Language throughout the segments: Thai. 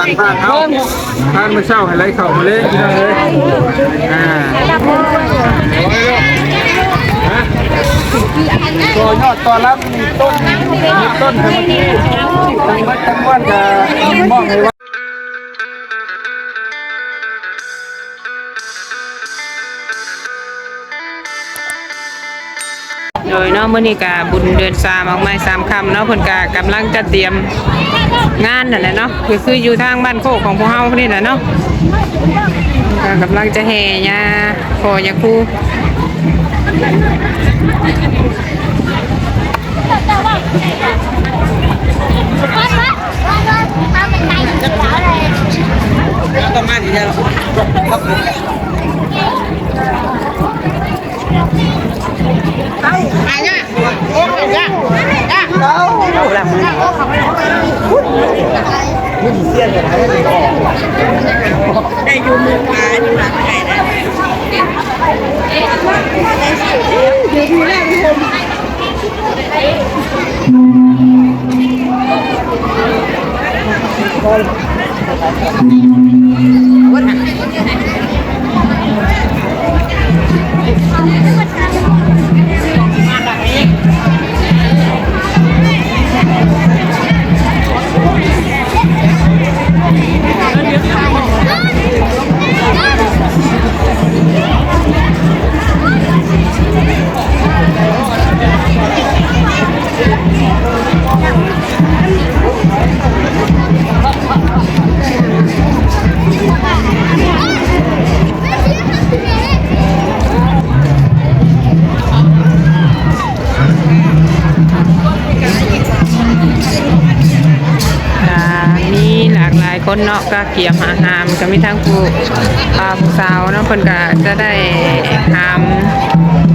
ตังบ้านเขาบ้านมาเช่าให้ไรเข่ามาเลยพี่น้องเลยอ่าตัวยอดตอนรับมีต้นมีต้นทั้งที่ทั้งวัดทั้งวันจะมองให้ว่า โดยเนาะมื้อนี้ก็บุญเดือนสามออกม้สามคำเนาะเพิ่นก็กำลังจะเตรียมงานนั่นแหละเนาะคือคืออยู่ทางบ้านโคกของพวกเฮานี่แหละเนาะก็กำลังจะแห่ยาขอยาคู Ai nhá. Ô không ra. Ra. Đâu. Đủ làm. Hút. Hút xiên rồi đấy. Đây vô mua cá nhưng mà cái này này. Nhiều thứ lắm hôm. Con. Quên hẳn. คนเนาะก็เกี่ยมหาหามก็มีทั้งผู้อ่าผู้สาวเนาะเพิ่นก็จะได้หาม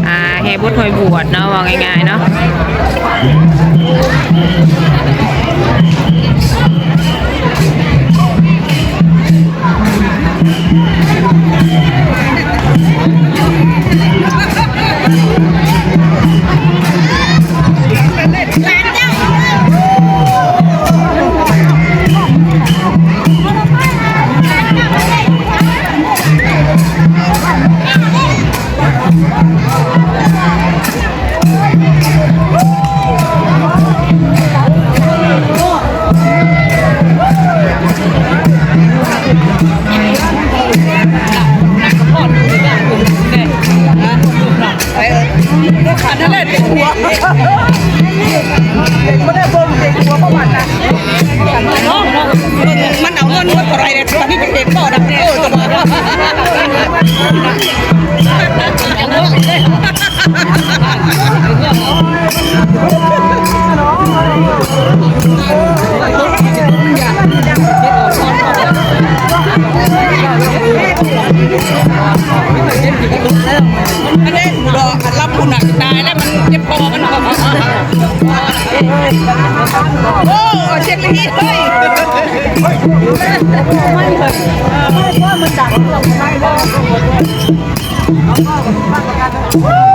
อ่าแห่บุญหอยบวชเนาะว่าง่ายๆเนาะ มันเอาเงินมาเท่าไรเนี่ยตอนนี้เป็นเด็กบ่อดักเออจะบอกว่า มันเล่นดอกรับคุณหนักตายแล้วมันเจ็บคอมันโอ้เช็คเลยเฮ้ย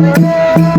มีเ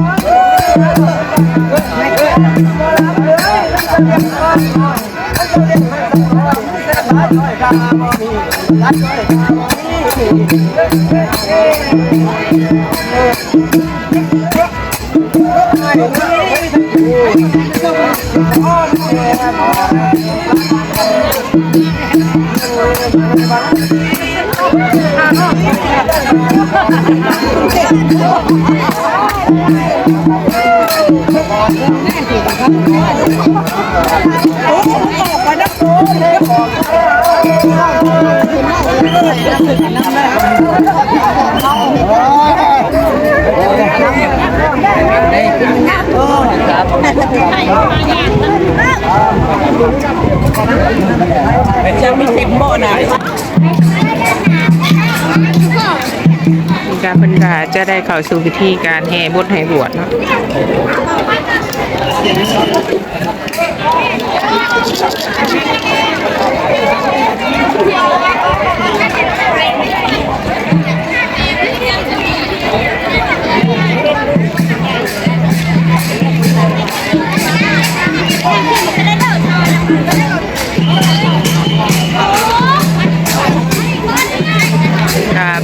ต็มบ่อ การเพิ่นก็จะได้เข้าสู่พิธีการแห่บทแห่บวชเนาะ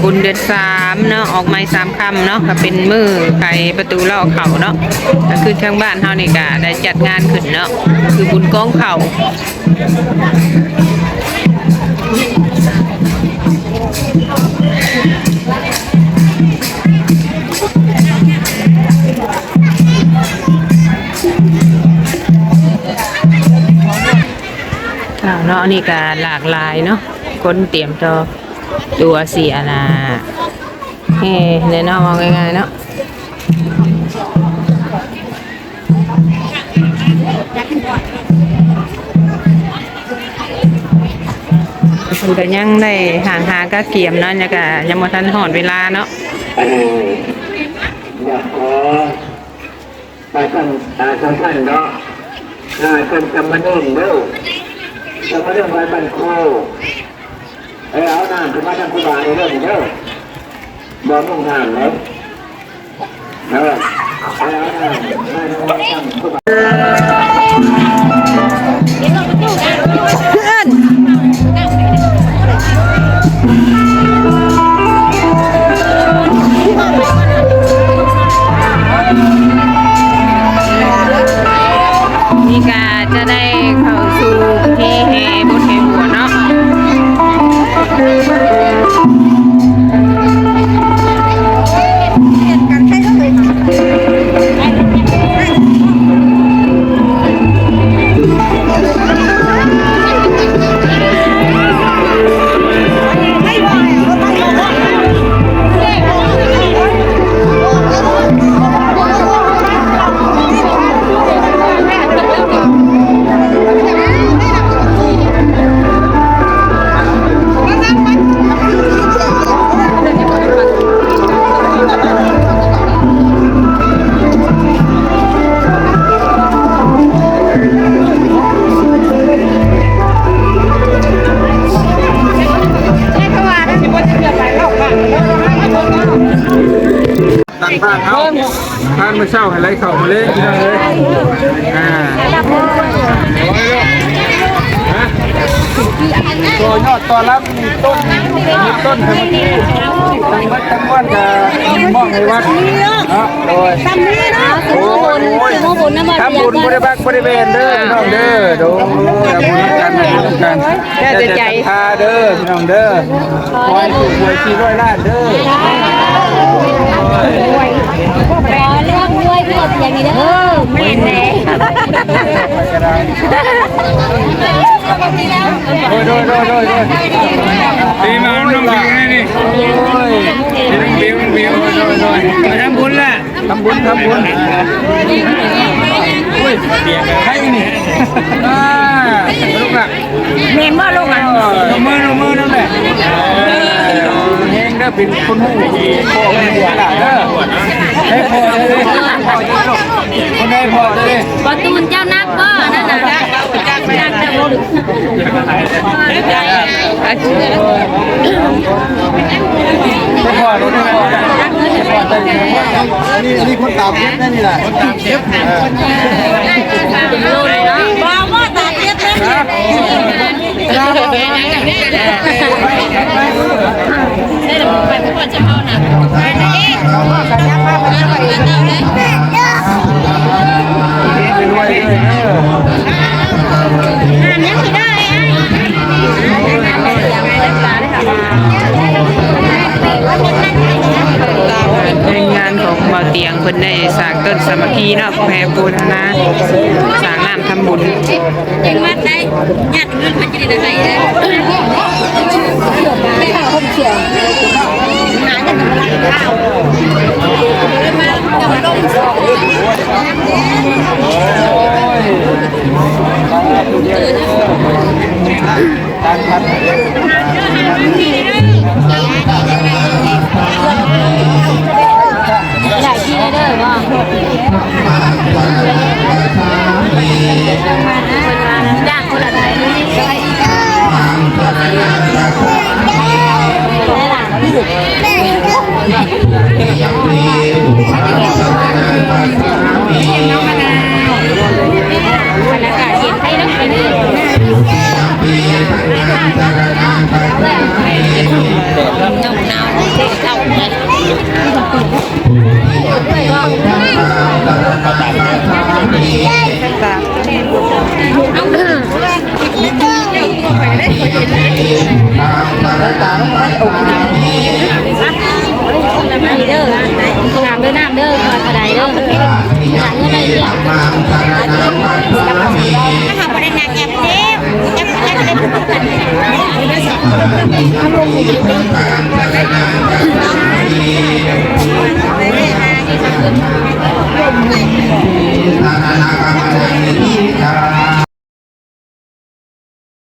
บุญเดือนสาม เนาะออกไม้สามคำเนาะก็เป็นมือไขประตูล่าเขาเนาะก็คือทางบ้านเฮานี่ก็ได้จัดงานขึ้นเนาะคือบุญกองเขาอ้าวเนาะนี่ก็หลากหลายเนาะคนเตรียมตัวตัวเสียนะ เฮ้เนาะมองง่ายๆเนาะเพิ่นก็ยังได้ห่างหากะเกียมเนาะยังก็ยังบ่ทันหอดเวลาเนาะอยากขอไปท่านตาท่านท่านเนาะนายเป็นจำมันเองเด้อจำมันเองไว้บันโคเอ้เอาหน้ำขึ้นมาทำกุบาในเรื่องเด้อ บ่มุ่งานแลยเออเอาน้ำมาทำกุบ ตอนรับมีต้นมีต้นทั้งที่ทั้งวัดทั้งวันจะมองให้วัดเนาะโดยทำนี่นะโอ้ยโมบุญนะมาทำบุญบริบักบริเวณเด้อพี่น้องเด้อโดยทำบุญกันทำบุญกันแค่ใจพาเด้อพี่น้องเด้อคอยถูกหวยชีร้อยล้านเด้อ ขอเรื่องด้วยพื่อเสียงนี้เด้อไม่แน่โดยโดยโดยโดยโดยตีมาน้องบิวนี่นี่โอ้ยน้องบิวน้องบิวโดยโดยมาทำบุญละทำบุญทำบุญอุ้ยเปียกใครนี่อ่าลูกอะเมนว่าลูกอะนมือนมือนั่นแหละเฮงเด้เป็นคนหูพ่อแม่ คนได้พอเลยประตูเจ้านักบ่นั่นน่ะนักนักนักนักบ่อาพอรู้ได้พอนี่นี่คนตามเก็บนั่นนี่แหละคนตามเก็บบ่ว่าตามเจ็บแม่ใน ง ของเบาเตียงเพิ่นได้สร้างต้นสมัคคีเนาะแผ่ปูธนาสร้างน้ำทำบุญยังมัดได้ญาติเงินมันจะได้ได้ไม่ข้าวคนเขียวหาจะทำอะไรข้าวมาจะมาลงหล หาเงินได้เดียวถ้าหาประเด็นหนักแอบเด้อแอบแอบเด้อ